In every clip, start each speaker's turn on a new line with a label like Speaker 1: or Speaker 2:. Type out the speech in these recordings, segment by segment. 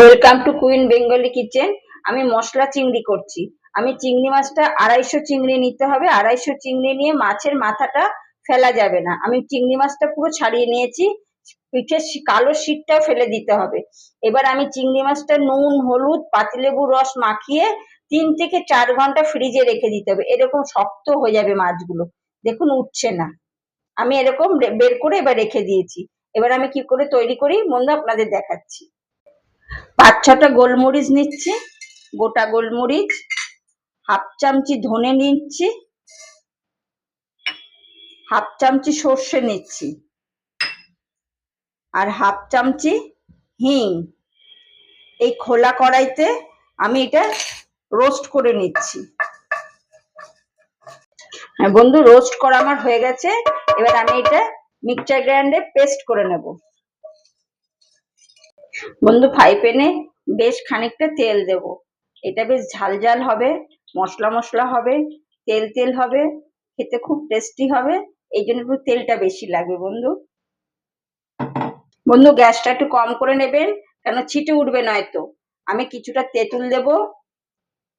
Speaker 1: Welcome to queen Bengali kitchen আমি মশলা চিংড়ি করছি। আমি চিংড়ি মাছটা আড়াইশো চিংড়ি নিতে হবে। আড়াইশো চিংড়ি নিয়ে মাছের মাথাটা ফেলা যাবে না। আমি চিংড়ি মাছটা পুরো ছাড়িয়ে নিয়েছি। পিঠের কালো শীতটাও ফেলে দিতে হবে। এবার আমি চিংড়ি মাছটা নুন, হলুদ, পাতিলেবুর রস মাখিয়ে তিন থেকে চার ঘণ্টা ফ্রিজে রেখে দিতে হবে। এরকম শক্ত হয়ে যাবে মাছগুলো। দেখুন, উঠছে না। আমি এরকম বের করে এবার রেখে দিয়েছি। এবার আমি কি করে তৈরি করি? বন্ধু, আপনাদের দেখাচ্ছি। পাঁচ ছটা গোলমরিচ নিচ্ছি, গোটা গোলমরিচ, হাফ চামচি ধনে নিচ্ছি, হাফ চামচি সর্ষে নিচ্ছি, আর হাফ চামচি হিং। এই খোলা কড়াইতে আমি এটা রোস্ট করে নিচ্ছি। হ্যাঁ বন্ধু, রোস্ট করা আমার হয়ে গেছে। এবার আমি এটা মিক্সচার গ্রাইন্ডে পেস্ট করে নেব। বন্ধু ফ্রাই প্যানে বেশ খানিকটা তেল দেব। এটা বেশ ঝাল ঝাল হবে, মশলা মশলা হবে, তেল তেল হবে, খেতে খুব টেস্টি হবে, এই জন্য একটু তেলটা বেশি লাগবে বন্ধু। বন্ধু গ্যাসটা একটু কম করে নেবেন, কেন ছিটে উঠবে নয়তো। আমি কিছুটা তেঁতুল দেব,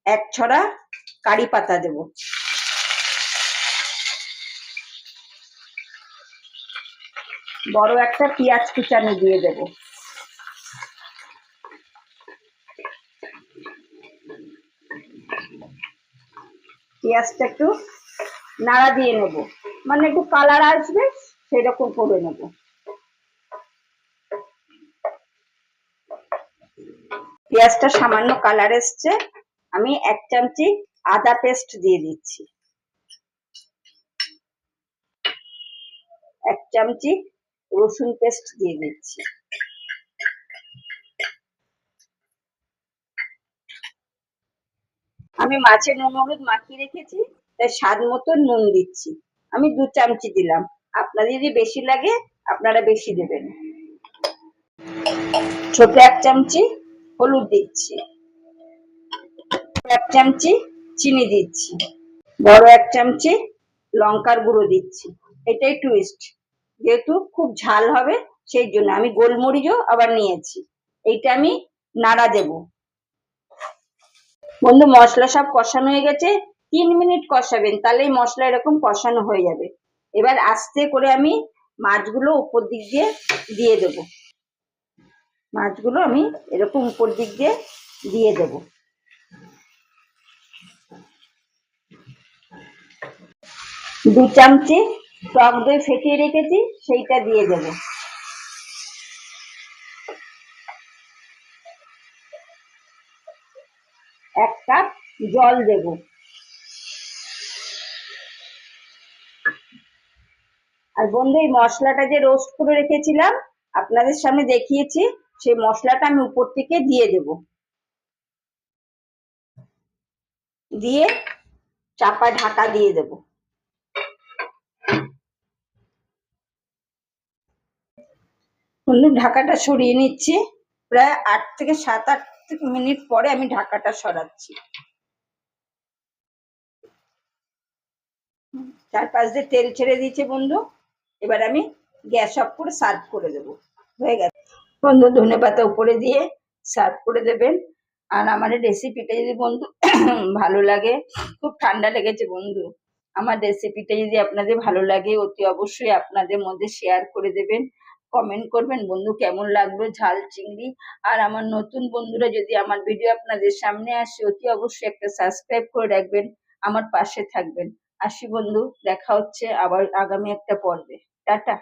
Speaker 1: এক ছড়া কারি পাতা দেব। বড় একটা পেঁয়াজ কুচানো দিয়ে দেবো। পেঁয়াজটা একটু নাড়া দিয়ে নেব। মানে একটু কালার আসবে, সেরকম করে নেব। পেঁয়াজটা সামান্য কালার এসছে, আমি এক চামচি আদা পেস্ট দিয়ে দিচ্ছি। এক চামচি রসুন পেস্ট দিয়ে দিচ্ছি। আমি মাছের নুন হলুদ মাখিয়ে রেখেছি, তাই স্বাদ মতো নুন দিচ্ছি। আমি দু চামচি দিলাম। আপনাদের যদি বেশি লাগে, আপনারা বেশি দেবেন। ছোট এক চামচি হলুদ দিচ্ছি। এক চামচি চিনি দিচ্ছি। বড় এক চামচি লঙ্কার গুঁড়ো দিচ্ছি। এটাই টুইস্ট যেহেতু খুব ঝাল হবে, সেই জন্য আমি গোলমরিচও আবার নিয়েছি। এইটা আমি নাড়া দেবো। বন্ধু মশলা সব কষানো হয়ে গেছে, তিন মিনিট কষাবেন তাহলেই মশলা এরকম কষানো হয়ে যাবে। এবার আস্তে করে আমি মাছগুলো উপর দিক দিয়ে দিয়ে দেব। মাছগুলো আমি এরকম উপর দিক দিয়ে দিয়ে দেব। দু চামচি টক দই ফেটিয়ে রেখেছি, সেইটা দিয়ে দেব। এক কাপ জল দেব। আর বন্ধু, এই মশলাটা যে রোস্ট করে রেখেছিলাম, আপনাদের সামনে দেখিয়েছি, সেই মশলাটা আমি উপর থেকে দিয়ে দেব। দিয়ে চাপা ঢাকা দিয়ে দেব। ঢাকাটা সরিয়ে নিচ্ছি। প্রায় আট থেকে সাত আট মিনিট পরে আমি ঢাকাটা সরাচ্ছি। চারপাশ দিয়ে তেল ছেড়ে দিয়েছে বন্ধু। এবার আমি গ্যাস অফ করে সার্ভ করে দেব। হয়ে গেছে। বন্ধু, ধনে পাতা উপরে দিয়ে সার্ভ করে দেবেন। আর আমার রেসিপিটা যদি বন্ধু ভালো লাগে, খুব ঠান্ডা লেগেছে বন্ধু। আমার রেসিপিটা যদি আপনাদের ভালো লাগে, অতি অবশ্যই আপনাদের মধ্যে শেয়ার করে দেবেন। কমেন্ট করবেন। বন্ধু, কেমন লাগল? ঝাল, চিংড়ি? আর আমার নতুন বন্ধুরা যদি আমার ভিডিও আপনাদের সামনে আসে, অতি অবশ্যই একটা সাবস্ক্রাইব করে রাখবেন, আমার পাশে থাকবেন। আসি বন্ধু, দেখা হচ্ছে আবার আগামী একটা পর্বে। টাটা।